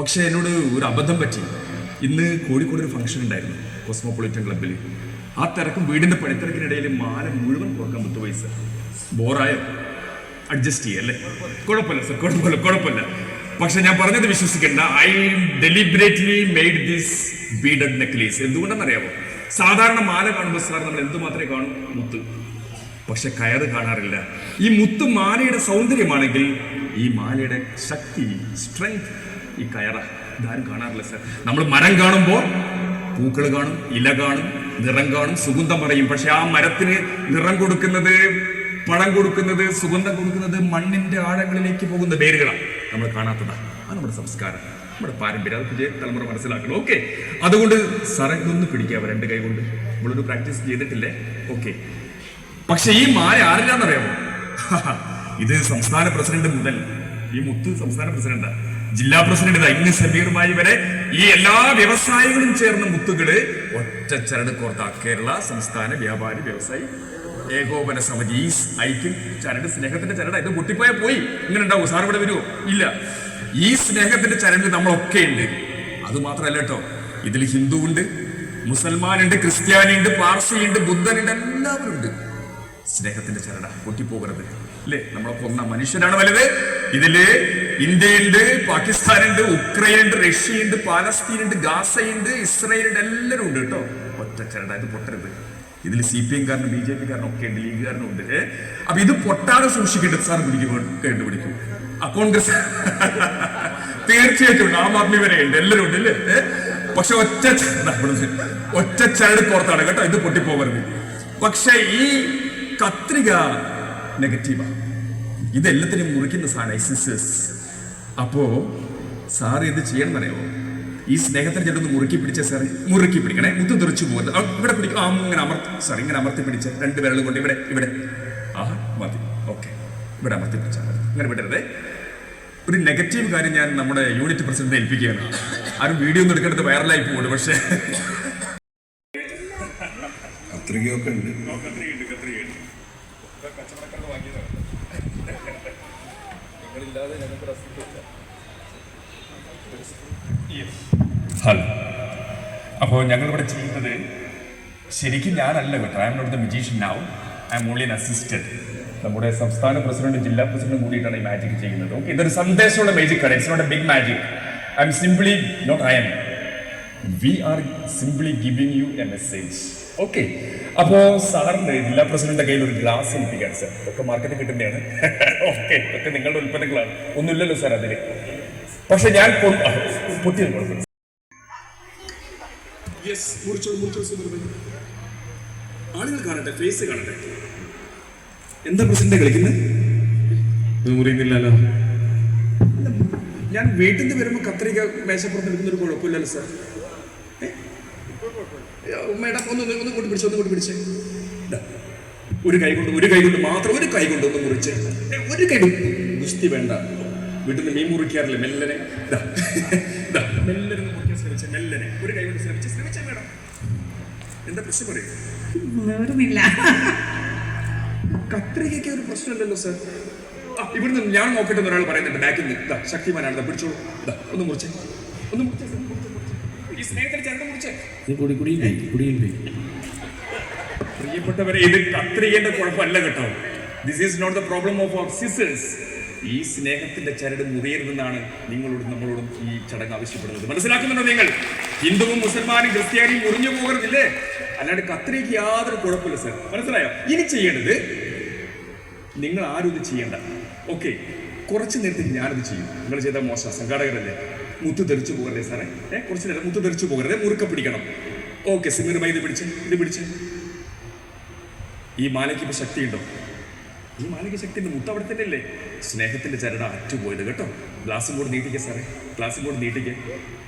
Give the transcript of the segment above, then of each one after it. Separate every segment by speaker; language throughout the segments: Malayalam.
Speaker 1: പക്ഷെ എന്നോട് ഒരു അബദ്ധം പറ്റി. ഇന്ന് കോഴിക്കോട് ഒരു ഫംഗ്ഷൻ ഉണ്ടായിരുന്നു കോസ്മോപൊളിറ്റൻ ക്ലബ്ബിൽ ആ തിരക്കും വീടിന്റെ പണിത്തിരക്കിനിടയിൽ മാല മുഴുവൻ കുറയ്ക്കാൻ പത്ത് പൈസ. ബോറായോ? അഡ്ജസ്റ്റ് ചെയ്യല്ലേ കുഴപ്പമില്ല സർ കുഴപ്പമില്ല കുഴപ്പമില്ല. പക്ഷെ ഞാൻ പറഞ്ഞത് വിശ്വസിക്കണ്ട. I deliberately made this beaded necklace എന്തുകൊണ്ടെന്നറിയാമോ സാധാരണ മാല കാണുമ്പോൾ സാർ നമ്മൾ എന്തുമാത്രമേ കാണും? മുത്ത്. പക്ഷെ കയറ് കാണാറില്ല. ഈ മുത്ത് മാലയുടെ സൗന്ദര്യമാണെങ്കിൽ ഈ മാലയുടെ ശക്തി സ്ട്രെങ്ത് ഈ കയറ. ഇതാരും കാണാറില്ല സാർ നമ്മൾ മരം കാണുമ്പോൾ പൂക്കൾ കാണും ഇല കാണും നിറം കാണും സുഗന്ധം പറയും. പക്ഷെ ആ മരത്തിന് നിറം കൊടുക്കുന്നത് പഴം കൊടുക്കുന്നത് സുഗന്ധം കൊടുക്കുന്നത് മണ്ണിന്റെ ആഴങ്ങളിലേക്ക് പോകുന്ന വേരുകളാണ്. നമ്മൾ കാണാത്തതാണ് അത് നമ്മുടെ സംസ്കാരം നമ്മുടെ പാരമ്പര്യം. അത് പുതിയ തലമുറ മനസ്സിലാക്കണം. ഓക്കെ. അതുകൊണ്ട് സാറേ പിടിക്കാവോ രണ്ട് കൈ കൊണ്ട്. നമ്മളൊരു പ്രാക്ടീസ് ചെയ്തിട്ടില്ലേ? ഓക്കെ. പക്ഷെ ഈ മാല ആരില്ലാന്നറിയാമോ? ഇത് സംസ്ഥാന പ്രസിഡന്റ് മുതൽ ഈ മുത്ത് സംസ്ഥാന പ്രസിഡന്റാ. ജില്ലാ പ്രസിഡന്റ് ഇന്ന് സമീറുമായി വരെ ഈ എല്ലാ വ്യവസായികളും ചേർന്ന മുത്തുകൾ ഒറ്റ ചരട് കോർത്ത. കേരള സംസ്ഥാന വ്യാപാരി വ്യവസായി ഏകോപന സമിതി. ഐക്യം ചരട് സ്നേഹത്തിന്റെ ചരട്. ഇത് പൊട്ടിപ്പോയാൽ പോയി. ഇങ്ങനെ ഉണ്ടാവും സാർ ഇവിടെ വരുമോ ഇല്ല. ഈ സ്നേഹത്തിന്റെ ചരട് നമ്മളൊക്കെ ഉണ്ട്. അത് മാത്രമല്ല കേട്ടോ. ഇതിൽ ഹിന്ദു ഉണ്ട് മുസൽമാനുണ്ട് ക്രിസ്ത്യാനിയുണ്ട് പാർസിയുണ്ട് ബുദ്ധനുണ്ട് എല്ലാവരും ഉണ്ട് സ്നേഹത്തിന്റെ ചരട. പൊട്ടിപ്പോകരുത്. അല്ലേ? നമ്മളെ കൊന്ന മനുഷ്യനാണ് വലുത്. ഇതിൽ ഇന്ത്യയുണ്ട് പാകിസ്ഥാനുണ്ട് ഉക്രൈനുണ്ട് റഷ്യയുണ്ട് പാലസ്തീനുണ്ട് ഗാസയുണ്ട് ഇസ്രയേലുണ്ട് എല്ലാവരും ഉണ്ട് കേട്ടോ. ഒറ്റ ചരട ഇത് പൊട്ടരുത്. ഇതിൽ സി പി എംകാരനും ബി ജെ പി കാരനും ഒക്കെ ഉണ്ട് ലീഗുകാരനും ഉണ്ട്? അപ്പൊ ഇത് പൊട്ടാതെ സൂക്ഷിക്കേണ്ടത് സാർ പിടിക്കും കണ്ടുപിടിക്കും. കോൺഗ്രസ് തീർച്ചയായിട്ടും ആം ആദ്മി വരെ ഉണ്ട് എല്ലാവരും ഉണ്ട് അല്ലേ? പക്ഷെ ഒറ്റ ഒറ്റച്ചരട് ഒറ്റ പുറത്താണ് കേട്ടോ ഇത് പൊട്ടിപ്പോകരുത് പക്ഷെ ഈ കത്രിക നെഗറ്റീവാണ് ഇതെല്ലാത്തിനും മുറിക്കുന്ന സാധനം അപ്പോ സാർ ഇത് ചെയ്യണം അറിയാമോ ഈ സ്നേഹത്തിന് ചേട്ടൊന്ന് മുറുക്കി പിടിച്ച സാർ മുറുക്കി പിടിക്കണേ. മുത്തു തെറിച്ചു പോകരുത്. ഇവിടെ പിടിക്കും. ആ ഇങ്ങനെ അമർത്തി സാർ ഇങ്ങനെ അമർത്തി പിടിച്ച രണ്ട് വിരലും കൊണ്ട് ഇവിടെ ഇവിടെ. ആ മതി. ഓക്കെ. ഇവിടെ അമർത്തി പിടിച്ചാൽ മതി. ഇങ്ങനെ വിടരുതേ. ഒരു നെഗറ്റീവ് കാര്യം ഞാൻ നമ്മുടെ യൂണിറ്റ് പ്രസിഡന്റ് ഏൽപ്പിക്കുകയാണ്. ആരും വീഡിയോ ഒന്നും എടുക്കേണ്ടത് വൈറലായി പോകുന്നു പക്ഷേ.
Speaker 2: അത്രയ്ക്കൊക്കെ ഉണ്ട്.
Speaker 1: ഹലോ അപ്പോൾ ഞങ്ങളിവിടെ ചെയ്യുന്നത് ശരിക്കും ഞാനല്ല കേട്ടോ. I'm not the musician now I'm only an assistant നമ്മുടെ സംസ്ഥാന പ്രസിഡന്റും ജില്ലാ പ്രസിഡന്റും കൂടിയിട്ടാണ് ഈ മാജിക് ചെയ്യുന്നത്. ഓക്കെ ഇതൊരു സന്ദേശമുള്ള മാജിക് ആണ് it's not a big magic I'm simply not I'm we are simply giving you a message okay അപ്പോ സാറിന്റെ ജില്ലാ പ്രസിഡന്റിന്റെ കയ്യിൽ ഒരു ഗ്ലാസ് ഏൽപ്പിക്കാൻ സാർ ഇതൊക്കെ മാർക്കറ്റിൽ കിട്ടുന്നതാണ്. ഓക്കെ ഇതൊക്കെ നിങ്ങളുടെ ഉൽപ്പന്നങ്ങളാണ്. ഒന്നുമില്ലല്ലോ സാർ അതിന്. പക്ഷെ ഞാൻ കൊ- പൊട്ടി കുഴപ്പമില്ല യെസ് മുറിച്ചോ മുറിച്ചോ സുഹൃത്ത് ആളുകൾ കാണട്ടെ ഫേസ് കാണട്ടെ. എന്താ പ്രസിഡന്റ് കളിക്കുന്നത്?
Speaker 3: മുറിയുന്നില്ലല്ലോ
Speaker 1: ഞാൻ വീട്ടിൽ നിന്ന് വരുമ്പോൾ കത്രിക മേശപ്പുറത്ത് എടുക്കുന്ന ഒരു കുഴപ്പമില്ലല്ലോ സാർ മേഡം ഒന്ന് ഒന്ന് കൂട്ടി പിടിച്ച് ഒന്ന് കൂട്ടി പിടിച്ച് ഒരു കൈ കൊണ്ട് ഒരു കൈ കൊണ്ട് മാത്രം ഒരു കൈ കൊണ്ട് ഒന്ന് മുറിച്ച്. ഒരു കൈ കൊണ്ട്. ഗുസ്തി വേണ്ട. വീട്ടിൽ നിന്ന് മീൻ മുറിക്കാറില്ല മെല്ലനെ? മെല്ലനെ ഒന്ന് മുറിക്കാൻ ശ്രമിച്ച മെല്ലനെ. ഒരു കൈ കൊണ്ട് ശ്രമിച്ച് ശ്രമിച്ച മേഡം. എന്താ പ്രശ്നം പറയും? കത്രികയ്ക്ക് ഒരു പ്രശ്നമില്ലല്ലോ സാർ. ഇവിടുന്ന് ഞാൻ നോക്കട്ടെ ഒരാൾ പറയുന്നുണ്ട് ബാക്കിൽ നിന്ന്. ശക്തിമാനാണ്. പിടിച്ചോളൂ. ഒന്ന് മുറിച്ചേ. ഒന്ന് മുറിച്ചേ. ഈ സ്നേഹത്തിന് ചരട് മുറിച്ചേ
Speaker 3: കൂടി കുടി കുടിയിൽ പോയി കുടിയിൽ പോയി
Speaker 1: പ്രിയപ്പെട്ടവരെ ഇത് കത്രികയുടെ കുഴപ്പമല്ല കേട്ടോ. This is not the problem of our scissors ഈ സ്നേഹത്തിന്റെ ചരട് മുറിയരുതെന്നാണ് നിങ്ങളോടും നമ്മളോടും ഈ ചടങ്ങ് ആവശ്യപ്പെടുന്നത്. മനസ്സിലാക്കുന്നുണ്ടോ നിങ്ങൾ? ഹിന്ദുവും മുസൽമാനും ക്രിസ്ത്യാനിയും മുറിഞ്ഞു പോകരുതില്ലേ? അല്ലാണ്ട് കത്രിക്ക് യാതൊരു കുഴപ്പമില്ല സർ മനസ്സിലായോ? ഇനി ചെയ്യേണ്ടത് നിങ്ങൾ ആരും ഇത് ചെയ്യേണ്ട. ഓക്കെ കുറച്ച് നേരത്തേക്ക് ഞാനത് ചെയ്യും. നിങ്ങൾ ചെയ്ത മോശം. സംഘാടകരല്ലേ മുത്ത് തെറിച്ചു പോകരുതേ സാറേ ഏഹ് കുറച്ച് നേരം മുത്ത് തെറിച്ചു പോകരുതേ മുറുക്ക പിടിക്കണം. ഓക്കെ സിമിറുമായി ഇത് പിടിച്ച് ഇത് പിടിച്ച്. ഈ മാലയ്ക്ക് ഇപ്പൊ ശക്തിയുണ്ടോ? ഈ മാലയ്ക്ക് ശക്തിയുണ്ട്. മുത്ത് അവിടെ അല്ലേ സ്നേഹത്തിന്റെ ചരട അറ്റുപോയത് കേട്ടോ. ഗ്ലാസും കൂടെ നീട്ടിക്കുക സാറേ. ഗ്ലാസും കൂടെ നീട്ടിക്കുക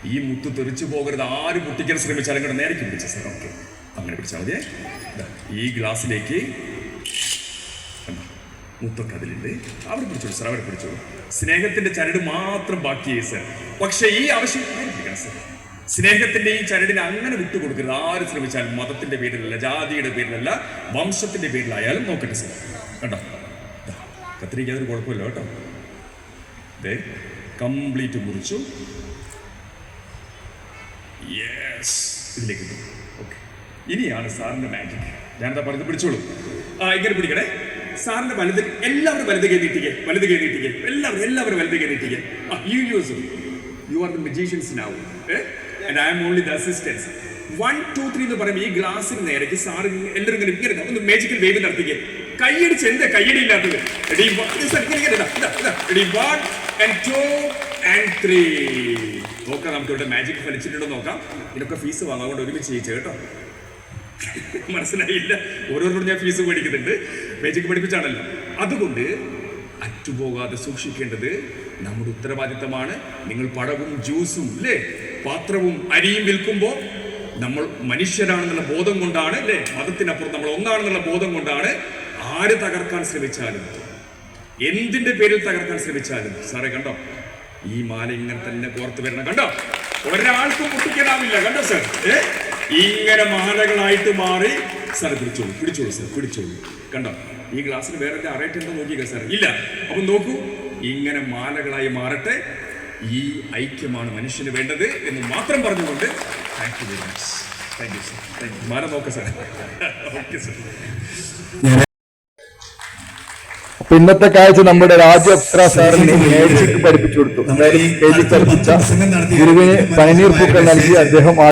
Speaker 1: ഈ മുത്ത് തെറിച്ചു പോകരുത്. ആര് പൊട്ടിക്കാൻ ശ്രമിച്ചാലും കൂടെ നേരേക്ക് പിടിച്ച സാർ ഓക്കെ. അങ്ങനെ പിടിച്ചാൽ മതിയേ. ഈ ഗ്ലാസ്സിലേക്ക്? മുത്തൊക്കെ അതിലുണ്ട്. അവിടെ പിടിച്ചോളൂ സാർ അവിടെ പിടിച്ചോളൂ. സ്നേഹത്തിന്റെ ചരട് മാത്രം ബാക്കിയായി സാർ. പക്ഷേ ഈ ആവശ്യം സാർ. സ്നേഹത്തിന്റെ ഈ ചരടിനെ അങ്ങനെ വിട്ടുകൊടുക്കരുത്. ആര് ശ്രമിച്ചാലും മതത്തിന്റെ പേരിലല്ല ജാതിയുടെ പേരിലല്ല വംശത്തിന്റെ പേരിലായാലും നോക്കട്ടെ സാർ. കേട്ടോ കത്തിരിക്ക അതൊരു കുഴപ്പമില്ല കേട്ടോ. കംപ്ലീറ്റ് മുറിച്ചു. യെസ് ഇതിലേക്ക് ഓക്കെ ഇനിയാണ് സാറിന്റെ മാജിക് ഞാൻ എന്താ പറഞ്ഞത്? പിടിച്ചോളൂ. ആ ഇങ്ങനെ പിടിക്കണേ. സാറിന്റെ വലുത് എല്ലാവരും വലുത് കൈ നീട്ടിക്കേ. വലത് കൈ നീട്ടിക്കേ. എല്ലാവരും എല്ലാവരും വലുത് കൈ നീട്ടിക്കേ. You use you are the magicians now and I'm only the assistants one two three എന്ന് പറയുമ്പോൾ ഈ ഗ്ലാസ്സിന് നേരേക്ക് സാർ എല്ലാവരും ഇങ്ങനെ ഇങ്ങനെ ഒന്ന് മാജിക്കൽ വേവ് നടത്തിക്കേ. കൈയടിച്ച് എന്താ കൈയടി ഇല്ലാത്തത് വൺ ആൻഡ് ആൻഡ് നോക്കാം നമുക്ക് ഇവിടെ മാജിക് ഫലിച്ചിട്ടുണ്ടോ നോക്കാം. ഇതിനൊക്കെ ഫീസ് വാങ്ങാം അതുകൊണ്ട് ഒരുമിച്ച് ചെയ്യിച്ചു കേട്ടോ. മനസ്സിലായില്ല. ഓരോരുത്തരും ഞാൻ ഫീസ് മേടിക്കുന്നുണ്ട്. മാജിക് പഠിപ്പിച്ചാണല്ലോ. അതുകൊണ്ട് അറ്റുപോകാതെ സൂക്ഷിക്കേണ്ടത് നമ്മുടെ ഉത്തരവാദിത്തമാണ്. നിങ്ങൾ പടവും ജ്യൂസും അല്ലേ? പാത്രവും അരിയും വിൽക്കുമ്പോൾ നമ്മൾ മനുഷ്യരാണെന്നുള്ള ബോധം കൊണ്ടാണ് അല്ലേ? മതത്തിനപ്പുറം നമ്മൾ ഒന്നാണെന്നുള്ള ബോധം കൊണ്ടാണ് ആര് തകർക്കാൻ ശ്രമിച്ചാലും. എന്തിന്റെ പേരിൽ തകർക്കാൻ ശ്രമിച്ചാലും. സാറേ കണ്ടോ? ഈ മാല ഇങ്ങനെ തന്നെ കോർത്ത് വരണം. കണ്ടോ? ഒരാൾക്കും പൊട്ടിക്കാനാവില്ല കണ്ടോ സാർ? ഇങ്ങനെ മാലകളായിട്ട് മാറി സാർ പിടിച്ചോളൂ. പിടിച്ചോളൂ സാർ. പിടിച്ചോളൂ. കണ്ടോ? ഈ ഗ്ലാസ്സിന് വേറെ അറേറ്റ് ഉണ്ടോ നോക്കിയേക്കാം സാർ ഇല്ല. അപ്പൊ നോക്കൂ. ഇങ്ങനെ മാലകളായി മാറട്ടെ. ഈ ഐക്യമാണ് മനുഷ്യന് വേണ്ടത് എന്ന് മാത്രം പറഞ്ഞുകൊണ്ട് thank you very much thank you sir thank you മാറി നോക്കാം സാർ ഓക്കെ സാർ
Speaker 4: അപ്പൊ ഇന്നത്തെ കാഴ്ച നമ്മുടെ സാറിന് മേടിച്ചിട്ട് പഠിപ്പിച്ചു കൊടുത്തു. പഠിപ്പിച്ച ഗുരുവിന് പനിനീർ പൂക്കൾ നൽകി അദ്ദേഹം